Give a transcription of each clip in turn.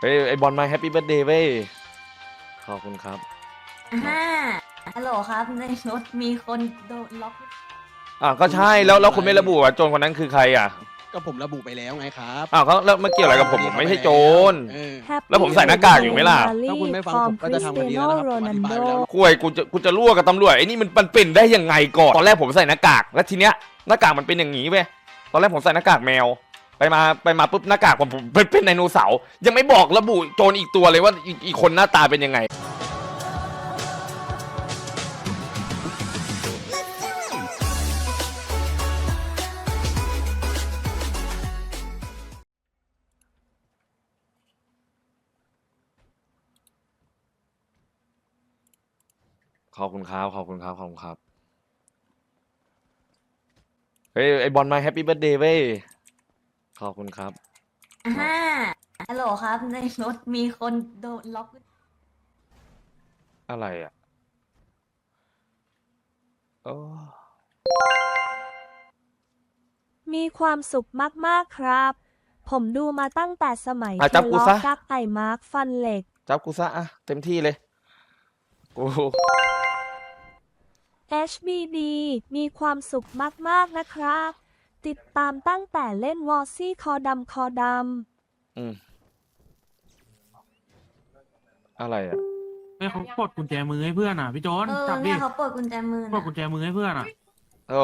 เฮ้ยไอบอลมาแฮปปี้เบิร์ดเดย์เว้ยขอบคุณครับ อ่าฮัลโหลครับ ในรถมีคนโดนล็อก อ่าก็ใช่แล้วแล้วคุณไม่ระบุว่าโจรคนนั้นคือใครอะก็ผมระบุไปแล้วไงครับอ้าวเขาแล้วมันเกี่ยวอะไรกับผมผมไม่ใช่โจร เออ แล้วผมใส่หน้ากากอยู่ไหมล่ะ ถ้าคุณไม่ฟังผมก็จะทำคดีแล้วนะครับผมอธิบายไปแล้ว คุยกูจะกูจะรั่วกับตำรวจไอ้นี่มันมันเป็นได้ยังไงก่อนตอนแรกผมใส่หน้ากาก แล้วทีเนี้ยหน้ากากมันเป็นอย่างนี้เว้ยตอนแรกผมใส่หน้ากากแมว ไปมาไปมาปุ๊บหน้ากากผมเป็นเป็นไดโนเสาร์ยังไม่บอกระบุโจรอีกตัวเลยว่าอีกอีกคนหน้าตาเป็นยังไง ขอบคุณครับขอบคุณครับขอบคุณครับ เฮ้ยไอบอลมาแฮปปี้เบิร์ดเดย์เว้ย ขอบคุณครับ อ่าฮัลโหลครับ ในรถมีคนโดนล็อกอะไรอะโอ้มีความสุขมาก ๆ ครับ ผมดูมาตั้งแต่สมัยอะจับกูซะทะเลาะกักไอมาร์คฟันเหล็ก จับกูซะอะเต็มที่เลยกู HBD มีความสุขมาก ๆ นะครับ ติดตามตั้งแต่เล่นวอร์ซี่คอดำคอดอืม อะไรอะเฮ้ยเขาปลดกุญแจมือให้เพื่อนอะพี่โจนเออจับดิเนี่ยเขาเปิดกุญแจมือปลนะดกุญแจมือให้เพื่อนอะโอ้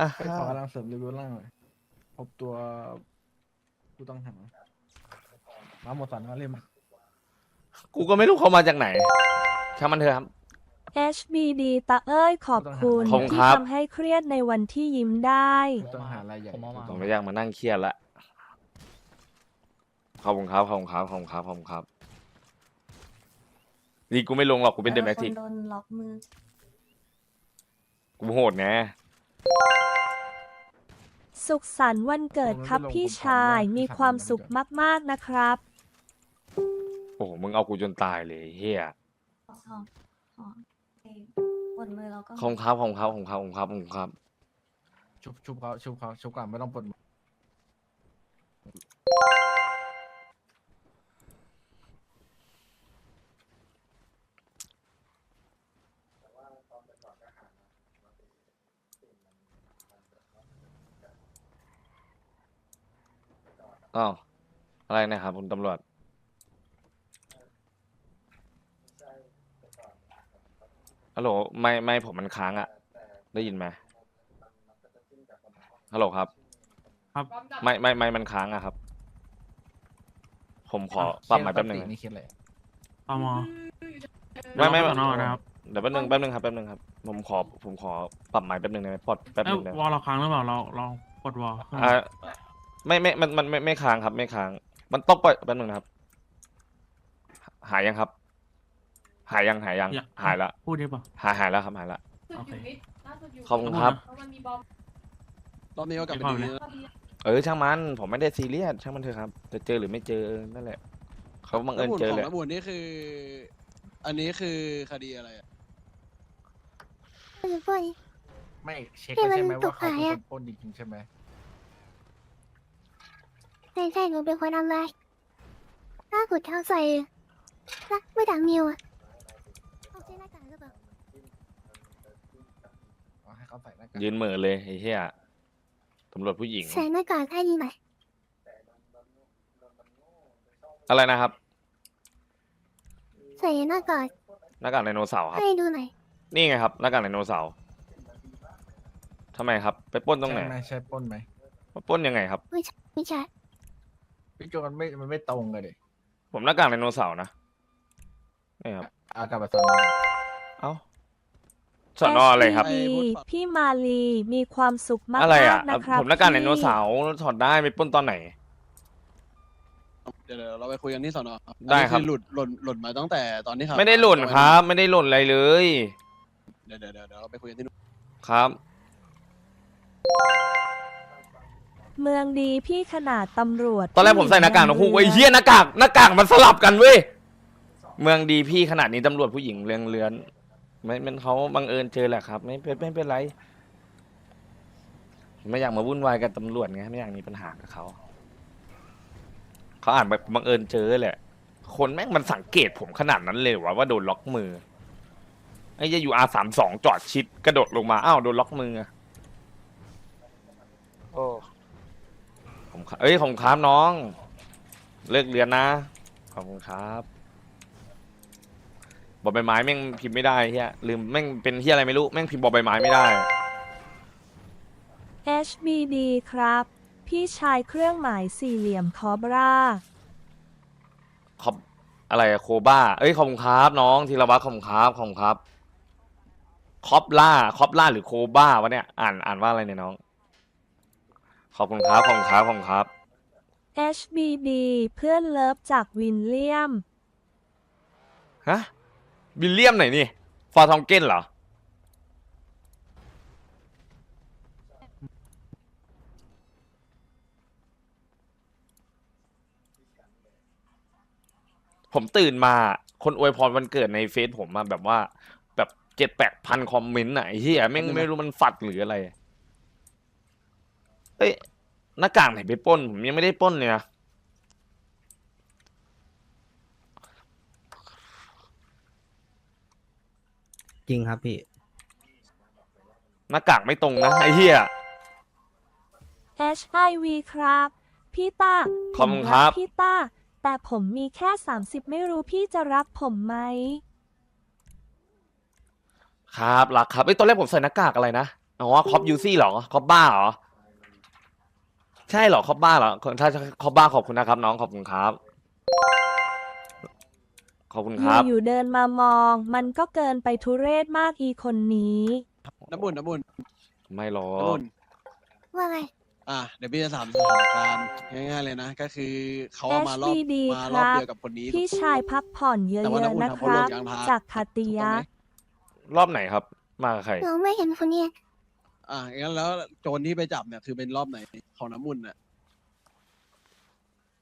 อะไปขอกำลังเสริมรีวิวล่างหน่อยพบตัวผู้ต้องหามาหมดสันมาเล่มกูก็ไม่รู้เขามาจากไหนช่างมันเถอะครับำ HBD ตะเอ้ยขอบคุณขอบคุณที่ครับ ทำให้เครียดในวันที่ยิ้มได้ผู้ต้องหารายใหญ่ผมไม่อยากมานั่งเครียดละขอบคุณครับขอบคุณครับขอบคุณครับขอบคุณครับ นี่กูไม่ลงหรอกกูเป็นเดอแมอทิคกนโดนล็อกมือ กูโหดไงสุขสันต์วันเกิดครับพี่ชายมีความสุขมากๆนะครับ โอ้โห มึงเอากูจนตายเลยเฮียขอขอขอ เอ้ยปวดมือแล้วก็ขอบคุณครับขอบคุณครับขอบคุณครับขอบคุณครับขอบคุณครับ ชุบชุบเขาชุบเขาชุบก่อนไม่ต้องปลดมืออ้าว อะไรนะครับ คุณตำรวจ ฮัลโหลไม่ไม่ผมมันค้างอะได้ยินไหมฮัลโหลครับครับ ไม่ไม่ไม่มันค้างอะครับ ผมขอปรับใหม่แป๊บหนึงเคสปกตินะนี่คิดอะไรตมไม่ไม่เดี๋ไม่ยวเราไปสอนอนะครับเดี๋ยวแป๊บนึงแป๊บนึงครับแป๊บนึงครับผมขอผมขอปรับใหม่แป๊บนึงได้ไหมปลดแป๊บเอ้ยนึงได้ไหมวอลเราค้างหรือเปล่าเราเราปลดวอลอ่าไม่ไม่มันมันไม่ไม่ค้างครับ ไม่ค้าง มันต้องปล่อยแป๊บนึงนะครับ หายยังครับ หายยังหายยัง หายละพูดได้ป่ะ หายหายแล้วครับหายละ โอเค ขอบคุณครับ รอบนี้ก็กลับไปดีนะเออช่างมันผมไม่ได้ซีเรียสช่างมันเถอะครับจะเจอหรือไม่เจอนั่นแหละเขาบังเอิญเจอขเลอยงระบุนี่คือ อันนี้คือคดีอะไรอะหรือเปล่าไม่เช็คไว้ใช่ไหมที่มันตว่ากเขาหายเป็นอะคนปล้นจริงๆใช่ไหมใช่ใช่หนูเป็นคนทำลายถ้าขุดเท้าใส่ละไม่ดังมิวอะเอาใช้หน้ากากหรือเปล่า เอา ให้เขาใส่หน้ากากยืนเหม่อเลยไอ้เหี้ยตำรวจผู้หญิง ใส่หน้ากากให้ดีหน่อยอะไรนะครับใส่หน้ากากหน้ากากไดโนเสาร์ครับ ให้ดูหน่อยนี่ไงครับหน้ากากไดโนเสาร์ทำไมครับ ไปปล้นตรงไหนใช่ไหมใช่ปล้นไหมมาปล้นยังไงครับ ไม่ใช่พี่โจมันไม่มันไม่ตรงเลยดิผมหน้ากากไดโนเสาร์นะนี่ครับ เอากลับมาสอนอเอ้า สอนออะไรครับ HBD พี่มาลีมีความสุขมากอะไรอะ ๆนะครับผมหน้ากากไดโนพี่เสาร์ถอดได้ไปปล้นตอนไหน เดี๋ยวเดี๋ยวเราไปคุยกันที่สอนอได้ครับ อันนี้อหลุดหล่นหล่นมาตั้งแต่ตอนที่ขับไม่ได้หล่นครับ ไม่ได้หล่นอะไรเลย เดี๋ยวเดี๋ยวเดี๋ยวเดี๋ยวเราไปคุยกันที่นู่นครับ เมืองดีพี่ขนาดตำรวจตอนแรกผมใส่หน้ากากนกฮูกไอ้ยเหี้ยหน้ากากหน้ากากมันสลับกันเว้ย เมืองดีพี่ขนาดนี้ตำรวจผู้หญิงเรืองเรือน ไม่เป็นเขาบังเอิญเจอแหละครับ ไม่เป็นไม่เป็นไร ไม่อยากมาวุ่นวายกับตำรวจไงไม่อยากมีปัญหากับเขาเขาอ่านแบบบังเอิญเจอแหละ คนแม่งมันสังเกตผมขนาดนั้นเลยเหรอวะว่าโดนล็อกมือไอ้ยอยู่อาสามสองจอดชิดกระโดดลงมาอ้าวโดนล็อกมืออะโอ้ผมครับเอ้ยผมครับน้อง เลิกเรียนนะขอบคุณครับ บอใบไม้แม่งพิมพ์ไม่ได้เฮียลืมแม่งเป็นเฮียอะไรไม่รู้แม่งพิมพ์บอใบไม้ไม่ได้ HBD ครับ พี่ชายเครื่องหมายสี่เหลี่ยมคอบราขอบอะไรอะโคบ้า เอ้ยขอบคุณครับน้องธีรวัตรขอบคุณครับขอบคุณครับคอปล่าคอปล่าหรือโคบ้าวะเนี่ยอ่านอ่านว่าอะไรเนี่ยน้อง ขอบคุณครับขอบคุณครับขอบคุณครับ HBD เพื่อนเลิฟจากวินเลียม ฮะ วิลเลียมไหนนี่ ฟอร์ทองเก้นเหรอ ผมตื่นมา คนอวยพรวันเกิดในเฟซผมมาแบบว่า แบบเจ็ดแปดพันคอมเมนต์ไหนเฮียแม่งไม่รู้มันฝัดหรืออะไร เอ้ยหน้ากากไหนไปปล้น ผมยังไม่ได้ปล้นเลยนะ จริงครับพี่ หน้ากากไม่ตรงนะไอ้เหี้ย HIV ครับ พี่ต้าขอบคุณครับผมกพี่ต้าแต่ผมมีแค่ 30 ไม่รู้พี่จะรับผมไหม ครับรักครับไอ้ยตอนแรกผมใส่หน้ากากอะไรนะอ๋อคอปยูซี่เหรอคอปบ้าเหรอใช่เหรอคอปบ้าเหรอถ้าคอปบ้าขอบคุณนะครับ น้องขอบคุณครับ ขอบคุณอคยู่รับ อยู่เดินมามอง มันก็เกินไปทุเรศมากอีคนนี้ น้ำบุญน้ำบุญไม่หรอน้ำกบุญว่าไง อะเดี๋ยวพี่จะถามสถานการณ์ง่ายๆเลยนะ ก็คือเขาเอามารอบ HBD มารอบครับ เดียวกับคนนี้ถูกพี่ชายพักผ่อนเยแต่ว่าอะน้ำอุ่ๆนนะทำคเขารับลงกลางทางจากคาติถูกยะต้องไหมรอบไหนครับ มากับใคร หนูไม่เห็นคนเนี่ยอะงั้นแล้วโจรที่ไปจับเนี่ยคือเป็นรอบไหนของน้ำมุนอะ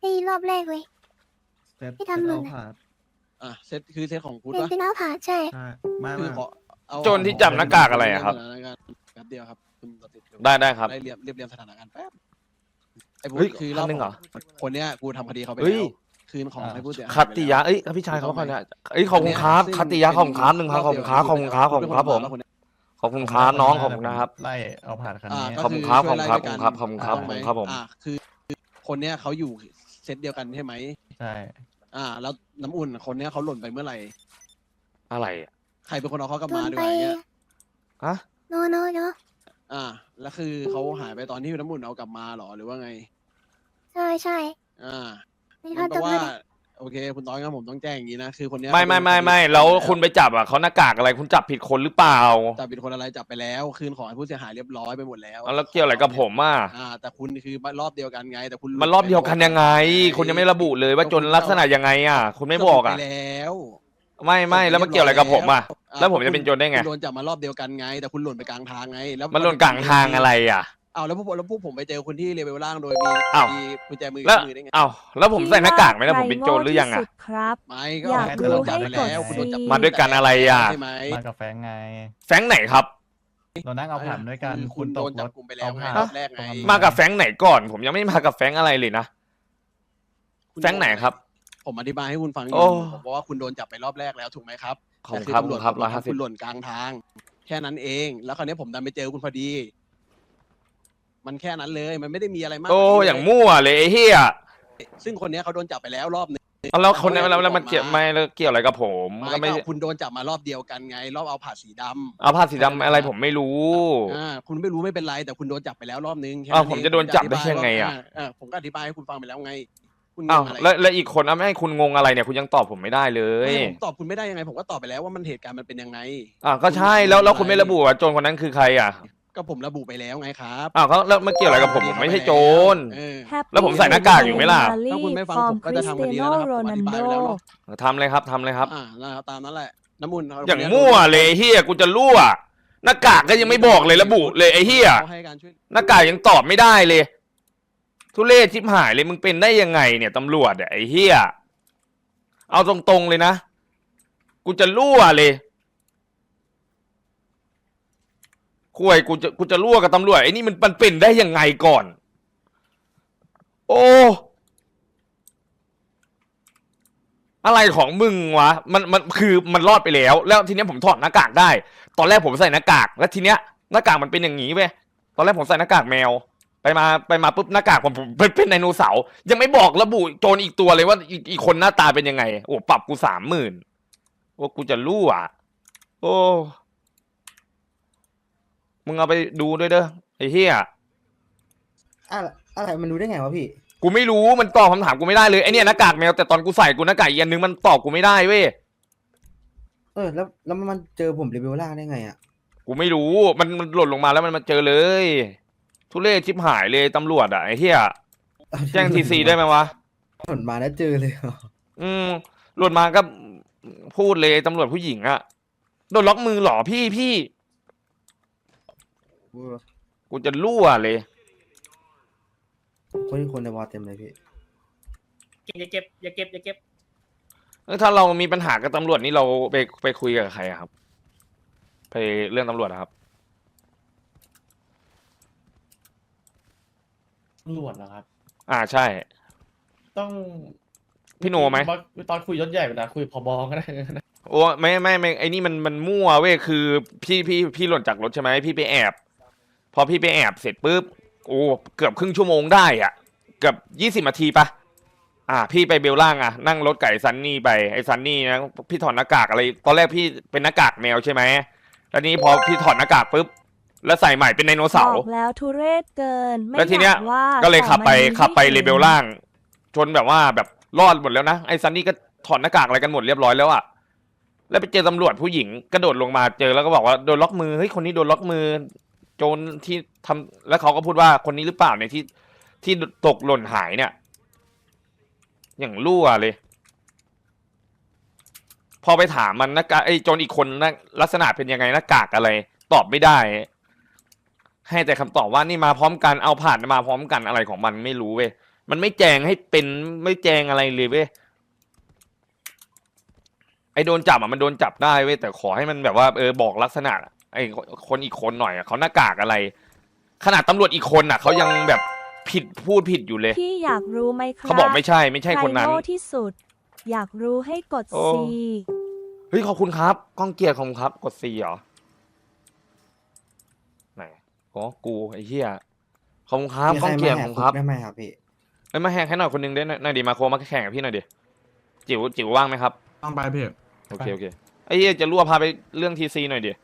ไอ้รอบแรกเลยเซ็ตพี่ทำหล่นเอาอะผ่าน อะเซตคือเซตของคุณเป็นปะเป็นเอาผ่าใช่ ใช่ไม่คือไม่ขอเอาโจรที่จับหน้ากากอะไรอะครับ สถานการณ์แป๊บเดียวครับคุณตัดสินได้ได้ครับ ได้เรียบเรียบเรียงสถานการณ์แป๊บไอ้พูเฮ้ยคือพันหนึ่งเหรอ คนเนี้ยกูทำคดีเขาไปเฮ้แล้ย วคืนของให้ผู้เสียหายคัตติยะไปแล้วเอ้ยพี่ชายเขาคนเนี้ยเอ้ยขอบคุณครับซึ่งคัตติยะขอบคุณครับหนึ่งครับขอบคุณครับขอบคุณครับขอบคุณครับผมเป็นนเาขอบคุณครับน้องขอบคุณนะครับ ไล่เอาผ่านคันอ่านี้ก็ขอบคุณครับช่วยไล่ขอบด้วยคุณกันครับขอบคุณครับถูกไหขอบคุณครับผม อ่าคือคนเนี้ยเขาอยู่เซตเดียวกันใช่ไหม ใช่ อ่า แล้วน้ำอุ่นคนเนี้ยเขาหล่นไปเมื่อไหร่ อะไรอะใครเป็นคนเอาเขากลับโดมานด้วไปยอย่างเงี้ย ฮะ โนโนโนอ่า แล้วคือเขาหายไปตอนที่น้ำอุ่นเอากลับมาเหรอหรือว่าไง ใช่ใช่อ่า ไม่งั้พานแปตัลวว่าไม่ได้ โอเค คุณต้อยงั้นผมต้องแจ้งอย่างนี้นะคือคนเนี้ยไม่ไม่ไม่ไม่แล้วคุณไปจับอะเขาหน้ากากอะไรคุณจับผิดคนหรือเปล่าจับเป็นคนอะไรจับไปแล้ว คืนของให้ผู้เสียหายเรียบร้อยไปหมดแล้วแล้วเกี่ยวอะไรกับผมอะอ่า แต่คุณคือรอบเดียวกันไง แต่คุณมันรอบเดียวกันยังไง คุณยังไม่ระบุเลยว่าจนลักษณะยังไงอะ คุณไม่บอกอะไปแล้วไม่ไม่แล้วมันเกี่ยวอะไรกับผมอะแล้วผมจะเป็นโจรได้ไงคุณโดนจับมารอบเดียวกันไง แต่คุณหล่นไปกลางทางไง แล้วมันหล่นกลางทางอะไรอะ อ้าวแล้วพวกแล้วพวกผมไปเจอคนที่เลเวลล่างโดยมีอ้าว มีกุญแจมือแล้วมือได้ไงเอ้าแล้วผมใส่หน้ากากไหมแล้วผมเป็นโจรหรือยังอะใคโง่ที่สุดครับ ไม่ก็อยากคุณโดนรู้จับไปให้กดแล้วคุณโดนจับสิมาด้วยกันอะไรอะ ใช่ไหม มากับแฟงไง แฟรงค์ไหนครับ เรานั่งเอาผ่านด้วยกันคือคุณตกโดนจับรถกลุ่มไปแล้วไงเอาผ่านรอบแรกไง มากับแฟรงค์ไหนก่อน ผมยังไม่มากับแฟรงค์อะไรเลยนะ คุณแฟรงค์ไหนครับ ผมอธิบายให้คุณฟังอโอ้ยู่ผมบอกว่าคุณโดนจับไปรอบแรกแล้วถูกไหมครับขอบคุณครับแต่ขอบคุณครับตำวจร้อยห้าสิบ คุณหล่นกลางทาง แค่นั้นเอง แล้วคราวนี้ผมดันไปเจอคุณพอดี มันแค่นั้นเลย มันไม่ได้มีอะไรมากโอ้กว่นี้อย่างมั่วเลยไอ้เหี้ยซึ่งคนเนี้ยเขาโดนจับไปแล้วรอบหนึง เอาแล้วคนนี้เขาแล้วเลยแล้วมันบอกเกี่ยวมาไม่แล้วเกี่ยวอะไรกับผมไม่ก็ไม่ก็คุณโดนจับมารอบเดียวกันไง รอบเอาผ่าสีดำเอาผ้าสีดำอะไรผมไม่รู้อ่าคุณไม่รู้ไม่เป็นไร แต่คุณโดนจับไปแล้วรอบนึงแค่อ้าวนั้นผมเงจะโดนจับได้ยังไงอะเออผมก็อธิบายให้คุณฟังไปแล้วไง คุณงอ้าวงอะไรแล้วแล้วอีกคนอะไม่ให้คุณงงอะไรเนี่ยคุณยังตอบผมไม่ได้เลยไม่ผมตอบคุณไม่ได้ยังไง ผมก็ตอบไปแล้วว่ามันเหตุการณ์มันเป็นยังไง อ่าวก็ใช่แล้วแล้วคุณไม่ระบุว่าโจรคนนั้นคือใครอะ ก็ผมระบุไปแล้วไงครับอ้าวเขาแล้วมันเกี่ยวอะไรกับผมผมไม่ใช่โจร เออ Happy แล้วผมใส่หน้ากากอยู่ไหมล่ะ Birthday ถ้าคุณไม่ฟัง from ผมก็จะทำคดีแล้วนะครับผมอธิบายไปแล้วเนอะ ทำเลยครับทำเลยครับ อ่านะครับตามนั้นแหละน้ำมุนอย่างมั่วเลยไอ้เฮียกูจะรั่วหน้ากากก็ยังไม่บอกเลยระบุเลยไอ้เฮียเขาให้การช่วยหน้ากากยังตอบไม่ได้เลย ทุเรศชิบหายเลยมึงเป็นได้ยังไงเนี่ยตำรวจอะไอ้เฮียเอาตรงๆเลยนะ กูจะรั่วเลย คุยกูจะกูจะรั่วกับตำรวจไอ้นี่มันมันเป็นได้ยังไงก่อน โอ้อะไรของมึงวะมันมันคือมันรอดไปแล้ว แล้วทีเนี้ยผมถอดหน้ากากได้ ตอนแรกผมใส่หน้ากาก แล้วทีเนี้ยหน้ากากมันเป็นอย่างนี้เว้ยตอนแรกผมใส่หน้ากากแมว ไปมาไปมาปุ๊บหน้ากากผมผมเป็นเป็นไดโนเสาร์ยังไม่บอกระบุโจรอีกตัวเลยว่าอีกอีกคนหน้าตาเป็นยังไง โอ้ปรับกูสามหมื่นว่ากูจะรู้อะ โอ้ มึงเอาไปดูด้วยเด้อไอ้เหี้ยอะไรอะไรมันรู้ได้ไงวะพี่ กูไม่รู้มันตอบคำถามกูไม่ได้เลยไอเนี่ยหน้ากากแมวแต่ตอนกูใส่กูหน้ากากอีกอันนึงมันตอบกูไม่ได้เว้ยเออ แล้วแล้วมันเจอผมรีวิวล่าได้ไงอะกูไม่รู้มันมันหล่นลงมาแล้วมันมาเจอเลย ทุเรศชิบหายเลยตำรวจอะไอ้เหี้ยแจ้งทีซีได้ไหมวะผลมาแล้วเจอเลยเหรออืมหล่นมาก็พูดเลยตำรวจผู้หญิงอะโดนล็อกมือเหรอพี่พี่ กูจะรั่วเลย คนที่คนในวอลเต็มเลยพี่อย่าเก็บอย่าเก็บอย่าเก็บแล้วถ้าเรามีปัญหากับตำรวจนี่เราไปไปคุยกับใครอะครับ ไปเรื่องตำรวจอะครับ ตำรวจเหรอครับ อ่าใช่ ต้องพี่โนไหมตอนคุยยศใหญ่ไปนะคุยพบก็ได้นะโอ้ไม่ไม่ไม่ไอ้นี่มันมันมั่วเว้ยคือ พี่พี่พี่หล่นจากรถใช่ไหมพี่ไปแอบ พอพี่ไปแอบเสร็จปุ๊บโอ้เกือบครึ่งชั่วโมงได้อะเกือบยี่สิบนาทีปะอ่า พี่ไปเบลล่างอะนั่งรถไก่ซันนี่ไปไอ้ซันนี่นะพี่ถอดหน้ากากอะไร ตอนแรกพี่เป็นหน้ากากแมวใช่ไหมแล้วนี้พอพี่ถอดหน้ากากปุ๊บแล้วใส่ใหม่เป็นไดโนเสาบร์อกแล้วทุเรศเกินไม่แล้วทีเนี้ยอยากว่าก็เลยขับไปแต่มันขับไปม่เลเบลล่าง จนแบบว่าแบบรอดหมดแล้วนะไอ้ซันนี่ก็ถอดหน้ากากอะไรกันหมดเรียบร้อยแล้วอะแล้วไปเจอตำรวจผู้หญิงกระโดดลงมาเจอแล้วก็บอกว่าโดนล็อกมือเฮ้ยคนนี้โดนล็อกมือ โจรที่ทำแล้วเขาก็พูดว่าคนนี้หรือเปล่าเนี่ยที่ที่ตกหล่นหายเนี่ย อย่างรั่วเลย พอไปถามมันหน้ากากไอ้โจรอีกคนนะลักษณะเป็นยังไงหน้ากากอะไร ตอบไม่ได้ ให้แต่คำตอบว่านี่มาพร้อมกันเอาผ่านมาพร้อมกันอะไรของมันไม่รู้เว้ยมันไม่แจงให้เป็นไม่แจงอะไรเลยเว้ยไอโดนจับอะมันโดนจับได้เว้ยแต่ขอให้มันแบบว่าเออบอกลักษณะ ไอคนอีกคนหน่อยอะเขาหน้ากากอะไร ขนาดตำรวจอีกคนอะเขายังแบบผิดพูดผิดอยู่เลย พี่อยากรู้ไหมครับเขาบอกไม่ใช่ไม่ใช่คนนั้น ใรโง่ที่สุด อยากรู้ให้กดโอ้ ซีเฮ้ยขอบคุณครับกล้องเกียร์ขอบคุณครับ กดซีเหรอไหนอ๋อกูไอ้เหี้ยขอบคุณครับมีกใคล้รองเกียร์มาขแหอกบคุณครับได้ไหมครับพี่เอ้ยมาแข่งให้หน่อยคนหนึงได้หน่อยหน่อยดิมาโคมาแข่งกับพี่หน่อยดิจิ๋วจิ๋วว่างไหมครับต้องไปพี่โอเคโอเคไอ้เหี้ยจะรั่วพาไปเรื่องทีซีหน่อยดิโ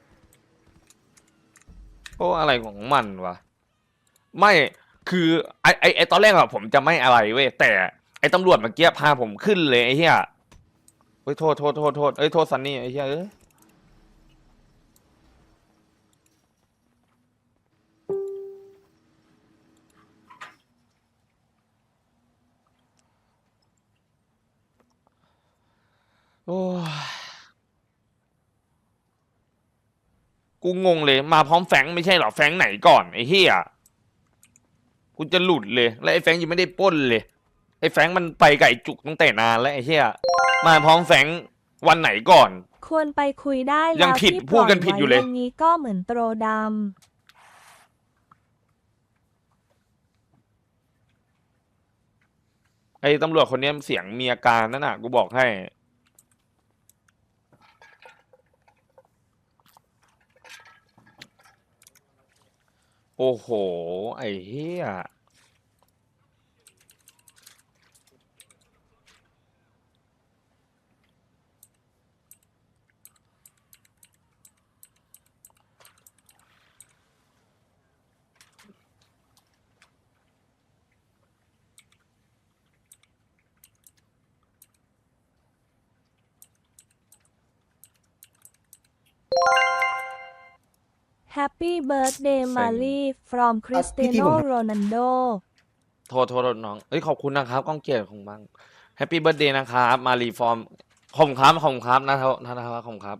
อ้อะไรของมันวะไม่คือไอไอไอตอนแรกอะผมจะไม่อะไรเว้ยแต่ไอตำรวจเมื่อกี้พาผมขึ้นเลยไอ้เหี้ยเฮ้ยโทษโทษโทษโทษเอ้ยโทษซันนี่ไอ้เหี้ยเอ้ยโอ้ย กูงงเลยมาพร้อมแฟรงค์ไม่ใช่เหรอแฟรงค์ไหนก่อนไอ้เหี้ยกูจะหลุดเลย แล้วไอ้แฟรงค์ยังไม่ได้ปล้นเลย ไอ้แฟรงค์มันไปกับไอ้จุกตั้งแต่นานแล้วไอ้เหี้ยมาพร้อมแฟรงค์วันไหนก่อน ควรไปคุยได้ยัแล้วงผิดที่พูดกันผิดอยู่เลยปล่ไว้างนี้ก็เหมือนโตรดไอ้ตำรวจคนเนี้ยเสียงมีอาการนั่นน่ะกูบอกให้ โอ้โห ไอ้เหี้ยำ Happy Birthday มาลี from พี่ที่ Cristiano ผม Ronaldo โทษโทษน้อง เอ้ยขอบคุณนะครับก้องเกียรติของบังแฮปปี้เบิร์ดเดย์นะครับ มารีฟอร์มขอบคุณครับขอบคุณครับนะครับนะครับขอบคุณครับ